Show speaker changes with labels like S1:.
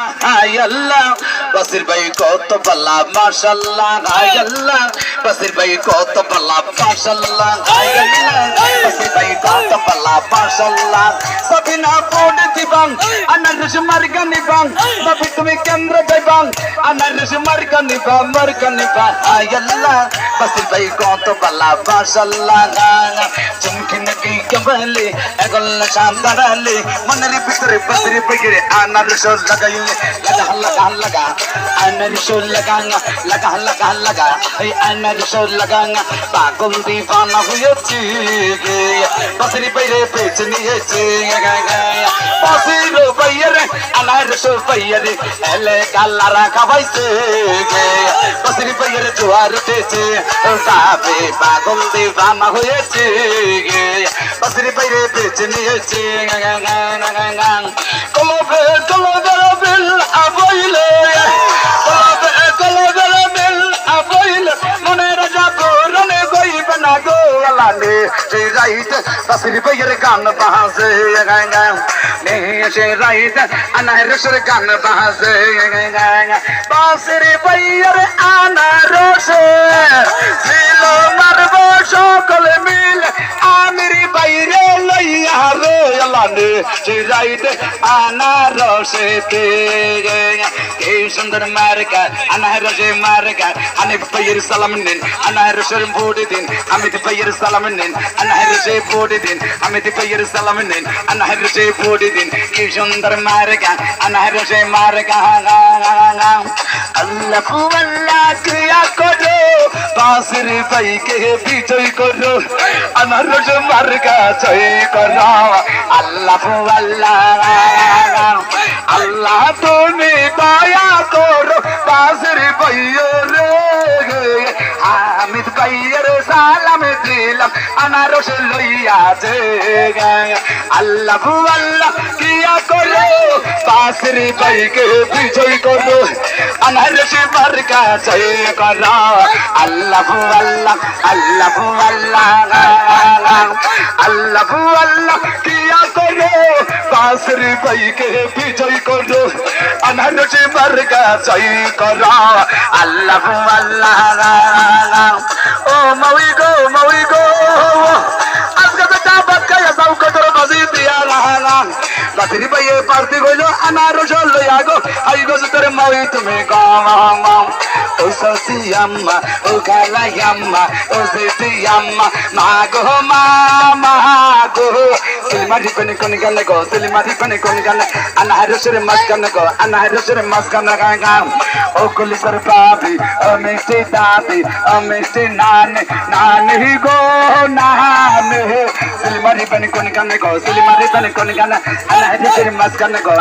S1: High আল্লাহ বাসির ভাই কত পাল্লা, মাশাল্লাহ হাই আল্লাহ বাসির ভাই কত পাল্লা, মাশাল্লাহ হাই আল্লাহ বাসির ভাই কত পাল্লা, মাশাল্লাহ। সবিনা পোড দিবাং, আনার মার্গা নিবাং সবি তুমি কেন্দ্র যাইবাং আনার মার্গা নিবা মার্গা নিবা। হাই আল্লাহ বাসির ভাই কত পাল্লা, মাশাল্লাহ চুমকি নাকি কেবলে এগল শান্তারালে মনের ভিতরে বাসির ভাই আনার সর লাগাইলে, লাগা লাগা লাগা, আনার সর লাগাঙ্গা লাগা লাগা লাগা, এই আনার সর লাগাঙ্গা পাগল দিবানা হয়েছে বাসির বাইরে পেছে নিয়েছে বাসির বাইরে আনার সর বাইরে এলে কালারা খাবাইছে বাইরে জোয়ার উঠেছে সাবে পাগল দিবানা হয়েছে। বাসির বাইরে পেছে নিয়েছে। কলবে কলবে বিল আবইলে। কলবে কলবে বিল আবইলে। মনে রাজা রনে গইবে না গো আলানে সেই রাইট বাসির বাইরে গান বাজে। নে সে রাইট আনারসের গান বাজে। বাসির বাইরে আনারসে রাইট আনারসেতে কে সুন্দর মার্কা, আনারসে মার্কা। আনিফ ভাইয়ের সালাম নিন, আনারসের ভোট দিন। আমিত ভাইয়ের সালাম নিন, আনারসে ভোট দিন। আমিত ভাইয়ের সালাম নিন, আনারসে ভোট দিন। কি সুন্দর মার্কা, আনারসে মার্কা। আল্লাহ আল্লাহ বাসির ভাইকে বিজয় করো আনারস মার্কা জয় করো আল্লাহ আল্লাহ আল্লাহ তুমি দয়া করো বাসির ভাইয়ের আমিত ভাইয়ের সালাম দিলাম আনারস লইয়া যে আল্লাহ আল্লাহ কিয়া করো বাসির ভাইকে বিজয় করো। আনারস মার্কা জয় করো। আল্লাহ আল্লাহ আল্লাহ আল্লাহ আল্লাহ আল্লাহ কিয়া করো। বাসির ভাইকে বিজয় করো। আনারস মার্কা জয় করো। আল্লাহ আল্লাহ ও মাউই গো মাউই গো। আজকে তো চা ভাত খাইয়া যাও কতর বাজি দিয়া রাহানা বাতির বাইয়ে পার্টি গইলো। আনারস লইয়া গো আই গো তোর মাউই তুমি গাম ও সসি আম্মা ও গালাই আম্মা ও জিতি আম্মা মা গো মা মা গো সিলমারি কোনি কোনি গানে গো সিলমারি কোনি কোনি গানে আনারসের মাঝখানে গো আনারসের মাঝখানে গাম ও কুলিসর পাবি ও মিষ্টি দাবি ও মিষ্টি নানে নানি গো নানে সিলমারি কোনি কোনি গানে গো সিলমারি কোনি কোনি গানে আনারসের মাঝখানে গো